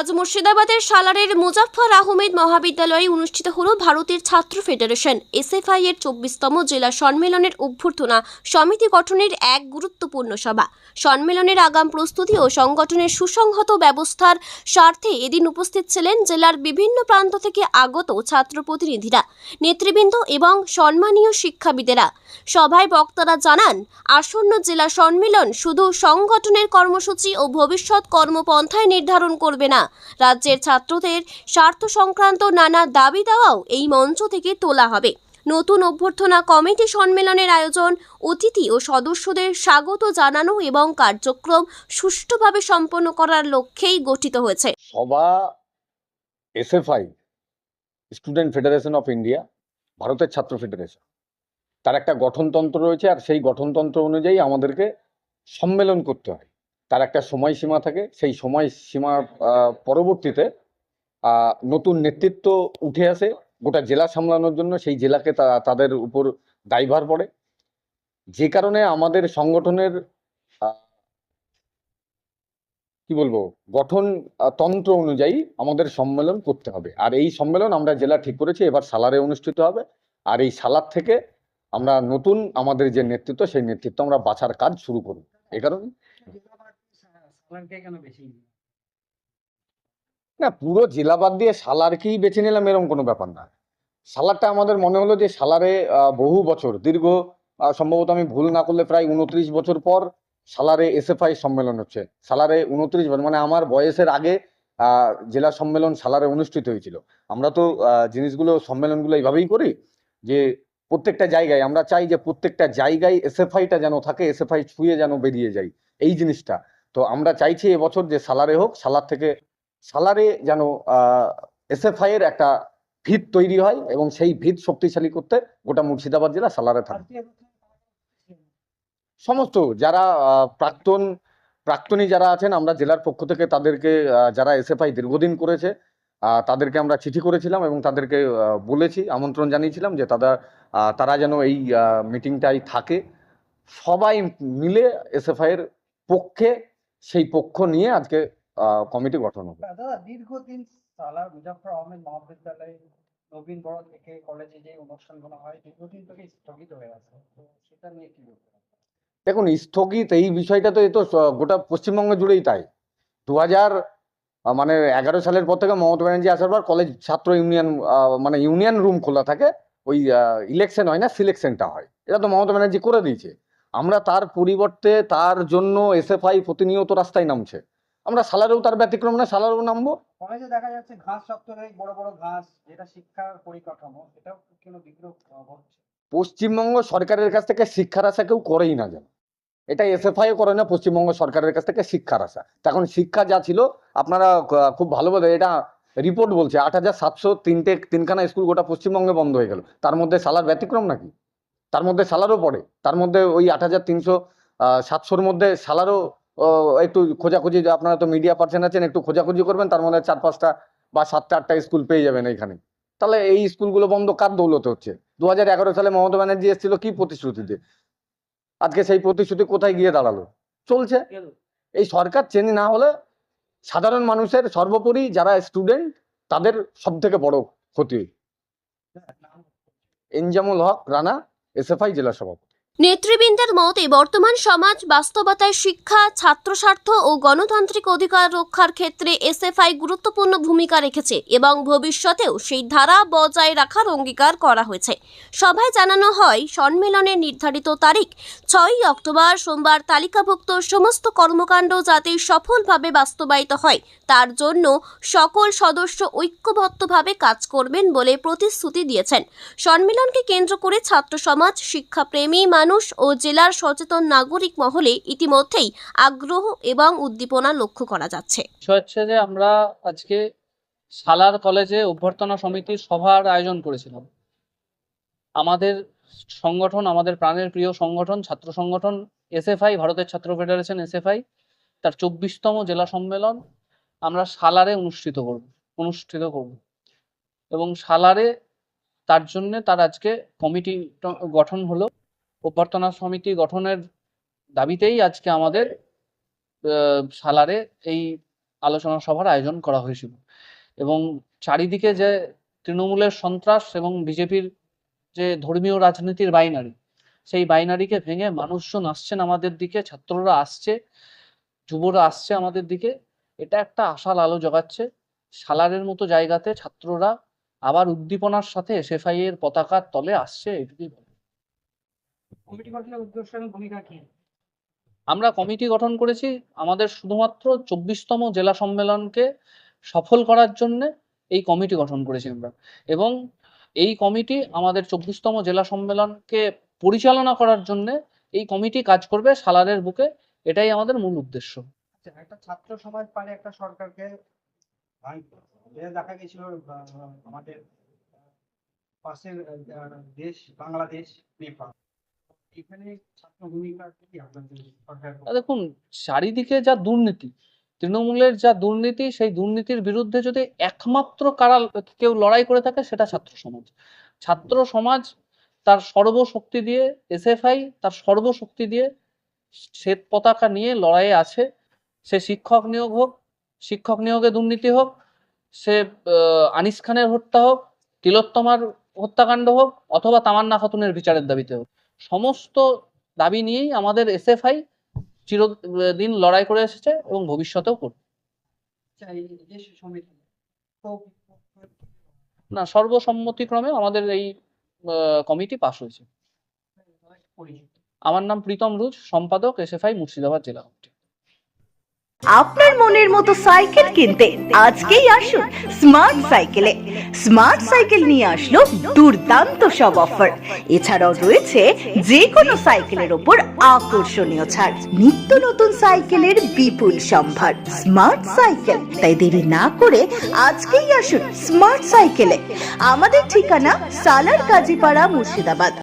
আজ মুর্শিদাবাদের সালারের মুজাফফর আহমেদ মহাবিদ্যালয়ে অনুষ্ঠিত হল ভারতের ছাত্র ফেডারেশন। এসএফআই এর চব্বিশতম জেলা সম্মেলনের অভ্যর্থনা সমিতি গঠনের এক গুরুত্বপূর্ণ সভা। সম্মেলনের আগাম প্রস্তুতি ও সংগঠনের সুসংহত ব্যবস্থার স্বার্থে এদিন উপস্থিত ছিলেন জেলার বিভিন্ন প্রান্ত থেকে আগত ছাত্র প্রতিনিধিরা, নেতৃবৃন্দ এবং সম্মানীয় শিক্ষাবিদেরা। সভায় বক্তারা জানান, আসন্ন জেলা সম্মেলন শুধু সংগঠনের কর্মসূচি ও ভবিষ্যৎ কর্মপন্থায় নির্ধারণ করবে না রাজ্যের ছাত্রদের স্বার্থ সংক্রান্ত নানা দাবি দাওয়াও এই মঞ্চ থেকে তোলা হবে। নতুন অভ্যর্থনা কমিটি সম্মেলনের আয়োজন অতিথি ও সদস্যদের স্বাগত জানানো এবং কার্যক্রম সুষ্ঠুভাবে সম্পন্ন করার লক্ষ্যেই গঠিত হয়েছে। সভা SFI Student Federation of India ভারতের ছাত্র ফেডারেশন তার একটা গঠনতন্ত্র রয়েছে আর সেই গঠনতন্ত্র অনুযায়ী আমাদেরকে সম্মেলন করতে হয়। তার একটা সময়সীমা থাকে। সেই সময়সীমা আহ, পরবর্তীতে নতুন নেতৃত্ব উঠে আসে গোটা জেলা সামলানোর জন্য। সেই জেলাকে তাদের উপর দায়ভার পড়ে। যে কারণে আমাদের সংগঠনের কি বলব গঠন তন্ত্র অনুযায়ী আমাদের সম্মেলন করতে হবে। আর এই সম্মেলন আমরা জেলা ঠিক করেছি এবার সালারে অনুষ্ঠিত হবে। আর এই সালার থেকে আমরা নতুন আমাদের যে নেতৃত্ব সেই নেতৃত্ব আমরা বাছার কাজ শুরু করব। এই কারণে না, পুরো জেলা বাদ দিয়ে সালারকেই বেছে নিলাম এরকম কোনো ব্যাপার না। সালারটা আমাদের মনে হলো যে সালারে বহু বছর, দীর্ঘ সম্ভবত আমি ভুল না করলে প্রায় উনত্রিশ বছর পর সালারে এসএফআই সম্মেলন হচ্ছে। সালারে উনত্রিশ বছর মানে আমার বয়সের আগে জেলা সম্মেলন সালারে অনুষ্ঠিত হয়েছিল। আমরা তো জিনিসগুলো, সম্মেলনগুলো এইভাবেই করি যে প্রত্যেকটা জায়গায়, আমরা চাই যে প্রত্যেকটা জায়গায় এসএফআইটা যেন থাকে, এসএফআই ছুঁয়ে যেন বেরিয়ে যায় এই জিনিসটা। তো আমরা চাইছি এবছর যে সালারে হোক, সালার থেকে, সালারে যেন এসএফআই এর একটা ভিত তৈরি হয় এবং সেই ভিত শক্তিশালী করতে গোটা মুর্শিদাবাদ জেলা সালারে থাকে সমস্ত যারা প্রাক্তন, প্রাক্তনী যারা আছেন, আমরা জেলার পক্ষ থেকে তাদেরকে যারা এসএফআই দীর্ঘদিন করেছে তাদেরকে আমরা চিঠি করেছিলাম এবং তাদেরকে বলেছি, আমন্ত্রণ জানিয়েছিলাম যে তারা তারা যেন এই মিটিংটাই থাকে। সবাই মিলে এসএফআই এর পক্ষে সেই পক্ষ নিয়ে আজকে কমিটি গঠন হবে। দাদা দীর্ঘদিন সালার মুজাফর আহমেদ মহাবিদ্যালয়ে নবীন বড় থেকে কলেজে যে অনুষ্ঠানগুলো হয় দীর্ঘদিন থেকে স্থগিত হয়ে আছে। তো সেটা নিয়ে কি দেখুন স্থগিত এই বিষয়টা তো এ তো গোটা পশ্চিমবঙ্গ জুড়েই তাই। দু হাজার মানে এগারো সালের পর থেকে মমতা ব্যানার্জি আসার পর কলেজ ছাত্র ইউনিয়ন মানে ইউনিয়ন রুম খোলা থাকে ওই ইলেকশন হয় না সিলেকশনটা হয়। এটা তো মমতা ব্যানার্জি করে দিয়েছে। আমরা তার পরিবর্তে তার জন্য এসএফআই প্রতিনিয়ত রাস্তায় নামছে। আমরা সালারেও তার ব্যতিক্রম না সালারেও নামবো। কলেজে দেখা যাচ্ছে ঘাস চত্বরে বড় বড় ঘাস যেটা শিক্ষার পরিকাঠামো এটাও কেন বিগ্রহ হচ্ছে? পশ্চিমবঙ্গ সরকারের কাছ থেকে শিক্ষার আশা কেউ করেই না যেন। এটা এসএফআই করে না পশ্চিমবঙ্গ সরকারের কাছ থেকে শিক্ষার আশা। তা এখন শিক্ষা যা ছিল আপনারা খুব ভালো বলে এটা রিপোর্ট বলছে আট হাজার সাতশো তিনটে তিনখানা স্কুল গোটা পশ্চিমবঙ্গে বন্ধ হয়ে গেল। তার মধ্যে সালার ব্যতিক্রম নাকি? তার মধ্যে সালারও পড়ে। তার মধ্যে ওই আট হাজার তিনশো সাতশোর মধ্যে সালারও একটু খোঁজাখুঁজি, আপনারা তো মিডিয়া পার্সন আছেন, একটু খোঁজাখুঁজি করবেন, তার মধ্যে চার পাঁচটা বা সাতটা আটটা স্কুল পেয়ে যাবেন এইখানে। তাহলে এই স্কুলগুলো বন্ধ কার দৌলতে হচ্ছে? দু হাজার এগারো সালে মমতা ব্যানার্জি এসেছিল কি প্রতিশ্রুতিতে? আজকে সেই প্রতিশ্রুতি কোথায় গিয়ে দাঁড়াল? চলছে। এই সরকার চেঞ্জ না হলে সাধারণ মানুষের সর্বোপরি যারা স্টুডেন্ট তাদের সব থেকে বড় ক্ষতি। এনজামুল হক, রানা এসএফআই জেলা সভাপতি। নেতৃবৃন্দের মতে, বর্তমান সমাজ বাস্তবতায় শিক্ষা ছাত্র স্বার্থ ও গণতান্ত্রিক অধিকার রক্ষার ক্ষেত্রে এসএফআই গুরুত্বপূর্ণ ভূমিকা রেখেছে এবং ভবিষ্যতেও সেই ধারা বজায় রাখার অঙ্গীকার করা হয়েছে। সভায় জানানো হয়, সম্মেলনের নির্ধারিত তারিখ ছয়ই অক্টোবর সোমবার তালিকাভুক্ত সমস্ত কর্মকাণ্ড যাতে সফলভাবে বাস্তবায়িত হয়, তার জন্য সকল সদস্য ঐক্যবদ্ধভাবে কাজ করবেন বলে প্রতিশ্রুতি দিয়েছেন। সম্মেলনকে কেন্দ্র করে ছাত্র সমাজ শিক্ষাপ্রেমী মানুষ ও জেলার সচেতন নাগরিক মহলে ইতিমধ্যেই আগ্রহ এবং উদ্দীপনা লক্ষ্য করা যাচ্ছে। হচ্ছে যে আমরা আজকে সালার কলেজে অভ্যর্থনা সমিতির সভার আয়োজন করেছিলাম। আমাদের সংগঠন, আমাদের প্রাণের প্রিয় সংগঠন, ছাত্র সংগঠন এসএফআই, ভারতের ছাত্র ফেডারেশন এসএফআই, তার চব্বিশতম জেলা সম্মেলন আমরা সালারে অনুষ্ঠিত করব অনুষ্ঠিত করব। এবং সালারে তার জন্যে তার আজকে কমিটি গঠন হলো। অভ্যর্থনা সমিতি গঠনের দাবিতেই আজকে আমাদের সালারে এই আলোচনা সভার আয়োজন করা হয়েছিল এবং চারিদিকে যে তৃণমূলের সন্ত্রাস এবং বিজেপির যে ধর্মীয় রাজনীতির বাইনারি, সেই বাইনারিকে ভেঙে মানুষজন আসছেন আমাদের দিকে, ছাত্ররা আসছে, যুবরা আসছে আমাদের দিকে, এটা একটা আশাল আলো জগাচ্ছে সালারের মতো জায়গাতে ছাত্ররা আবার উদ্দীপনার সাথে এসএফআই এর পতাকার তলে আসছে, এটুকুই। কমিটি গঠনের উদ্দেশ্য এবং ভূমিকা কি? আমরা কমিটি গঠন করেছি আমাদের শুধুমাত্র চব্বিশতম জেলা সম্মেলনকে সফল করার জন্য এই কমিটি গঠন করেছি আমরা। এবং এই কমিটি আমাদের চব্বিশতম জেলা সম্মেলনকে পরিচালনা করার জন্য এই কমিটি কাজ করবে সালারের বুকে এটাই আমাদের মূল উদ্দেশ্য। আচ্ছা, একটা ছাত্র সমাজ পারে একটা সরকারকে দেখা গেছিল আমাদের পাশের দেশ বাংলাদেশ নেপাল। দেখুন, চারিদিকে যা দুর্নীতি, তৃণমূলের যা দুর্নীতি, সেই দুর্নীতির বিরুদ্ধে যদি একমাত্র কারা কেউ লড়াই করে থাকে, সেটা ছাত্র সমাজ। ছাত্র সমাজ তার সর্বশক্তি দিয়ে, এসএফআই তার সর্বশক্তি দিয়ে শ্বেত পতাকা নিয়ে লড়াইয়ে আছে। সে শিক্ষক নিয়োগ হোক, শিক্ষক নিয়োগে দুর্নীতি হোক, সে আনিস খানের হত্যা হোক, তিলোত্তমার হত্যাকাণ্ড হোক, অথবা তামান্না খাতুনের বিচারের দাবিতে হোক। সমস্ত দাবি নিয়েই আমাদের এসএফআই চিরদিন লড়াই করে এসেছে এবং ভবিষ্যতেও করবে। না সর্বসম্মতিক্রমে আমাদের এই কমিটি পাশ হয়েছে। আমার নাম প্রীতম রুজ সম্পাদক এসএফআই মুর্শিদাবাদ জেলা কমিটি। আপনার মনের মতো সাইকেল কিনতে আজকেই আসুন স্মার্ট সাইকেলে স্মার্ট সাইকেল নিয়ে আসলো দুর্দান্ত সব অফার এছাড়াও রয়েছে যে কোনো সাইকেলের ওপর আকর্ষণীয় ছাড়। নিত্য নতুন সাইকেলের বিপুল সম্ভার। স্মার্ট সাইকেল তাই দেরি না করে আজকেই আসুন স্মার্ট সাইকেলে আমাদের ঠিকানা সালার কাজীপাড়া মুর্শিদাবাদ।